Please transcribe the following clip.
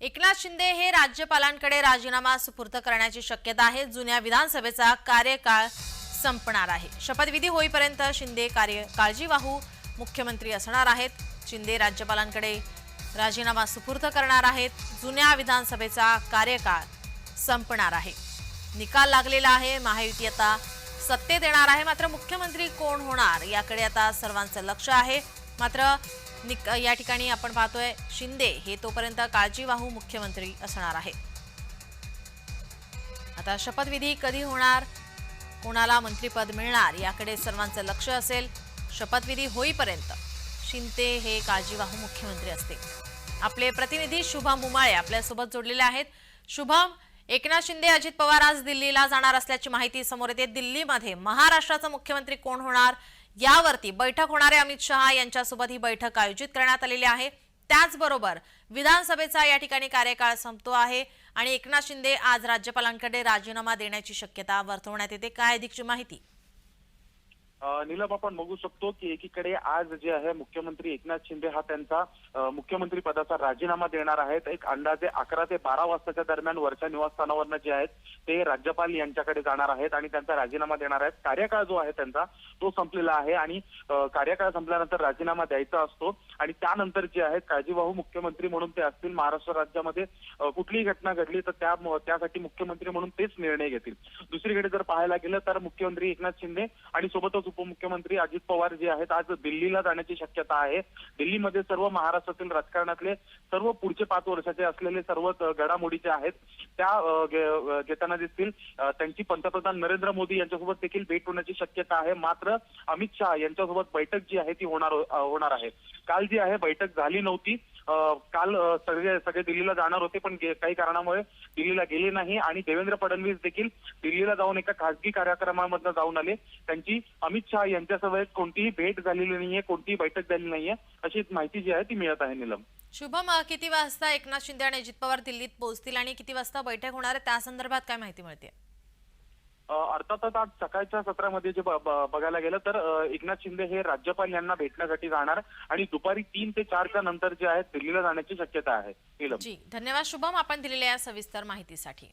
एकनाथ शिंदे हे राज्यपालांकडे राजीनामा सुपूर्द करण्याची शक्यता आहे. जुन्या विधानसभेचा कार्यकाळ संपणार आहे. शपथविधी होईपर्यंत शिंदे कार्य काळजीवाहू मुख्यमंत्री असणार आहेत. शिंदे राज्यपालांकडे राजीनामा सुपूर्द करणार आहेत. जुन्या विधानसभेचा कार्यकाळ संपणार आहे. निकाल लागलेला आहे. महायुती आता सत्तेत येणार आहे. मात्र मुख्यमंत्री कोण होणार? याकडे आता सर्वांचं लक्ष आहे. मात्र निक या ठिकाणी आपण पाहतोय शिंदे हे तोपर्यंत काळजीवाहू मुख्यमंत्री असणार आहेत. आता शपथविधी कधी होणार? कोणाला मंत्रीपद मिळणार? याकडे सर्वांचं लक्ष असेल. शपथविधी होईपर्यंत शिंदे हे काळजीवाहू मुख्यमंत्री असतील. आपले प्रतिनिधी शुभम उमाळे आपल्यासोबत जोडलेले आहेत. शुभम एकनाथ शिंदे अजित पवार आज दिल्लीला जाणार असल्याची माहिती समोर येते. दिल्लीमध्ये महाराष्ट्राचा मुख्यमंत्री कोण होणार? यावरती बैठक होणारे अमित शहा यांच्यासोबत ही बैठक आयोजित करण्यात आलेली आहे. त्याचबरोबर विधानसभेचा या ठिकाणी कार्यकाळ संपतो आहे आणि एकनाथ शिंदे आज राज्यपालांकडे राजीनामा देण्याची शक्यता वर्तवण्यात येते. काय अधिकची माहिती? निलम आपण बघू शकतो की एकीकडे आज जे आहे मुख्यमंत्री एकनाथ शिंदे हा त्यांचा मुख्यमंत्री पदाचा राजीनामा देणार आहेत. एक अंदाजे अकरा ते बारा वाजताच्या दरम्यान वरच्या निवासस्थानावरनं जे आहेत ते राज्यपाल यांच्याकडे जाणार आहेत आणि त्यांचा राजीनामा देणार आहेत. कार्यकाळ जो आहे त्यांचा तो संपलेला आहे आणि कार्यकाळ संपल्यानंतर राजीनामा द्यायचा असतो. आणि त्यानंतर जे आहेत काळजीवाहू मुख्यमंत्री म्हणून ते असतील महाराष्ट्र राज्यामध्ये कुठलीही घटना घडली तर त्या त्यासाठी मुख्यमंत्री म्हणून तेच निर्णय घेतील. दुसरीकडे जर पाहायला गेलं तर मुख्यमंत्री एकनाथ शिंदे आणि सोबतच उपमुख्यमंत्री अजित पवार जे आहेत आज दिल्लीला जाण्याची शक्यता आहे. दिल्लीमध्ये सर्व महाराष्ट्रातील राजकारणातले सर्व पुढचे पाच वर्षाचे असलेले सर्व अ, घडामोडी ज्या आहेत त्या घेताना दिसतील. त्यांची पंतप्रधान नरेंद्र मोदी यांच्यासोबत देखील भेट होण्याची शक्यता आहे. मात्र अमित शहा यांच्यासोबत बैठक जी आहे ती होणार होणार आहे. काल जी आहे बैठक झाली नव्हती. काल सगळे सगळे दिल्लीला जाणार होते पण काही कारणामुळे दिल्लीला गेले नाही आणि देवेंद्र फडणवीस देखील दिल्लीला जाऊन एका खासगी कार्यक्रमामधनं जाऊन आले. त्यांची अमित शहा यांच्यासोबत कोणतीही भेट झालेली नाहीये कोणतीही बैठक झाली नाहीये अशी माहिती जी आहे ती मिळत आहे निलम. शुभम किती वाजता एकनाथ शिंदे आणि अजित पवार दिल्लीत पोहोचतील आणि किती वाजता बैठक होणार आहे? त्या संदर्भात काय माहिती मिळते अर्थातच आज सकाळच्या सत्रामध्ये जे बघायला गेलं तर एकनाथ शिंदे हे राज्यपाल यांना भेटण्यासाठी जाणार आणि दुपारी तीन ते चारच्या नंतर जे आहे दिल्लीला जाण्याची शक्यता आहे. जी धन्यवाद शुभम. आपण दिलेल्या या सविस्तर माहितीसाठी.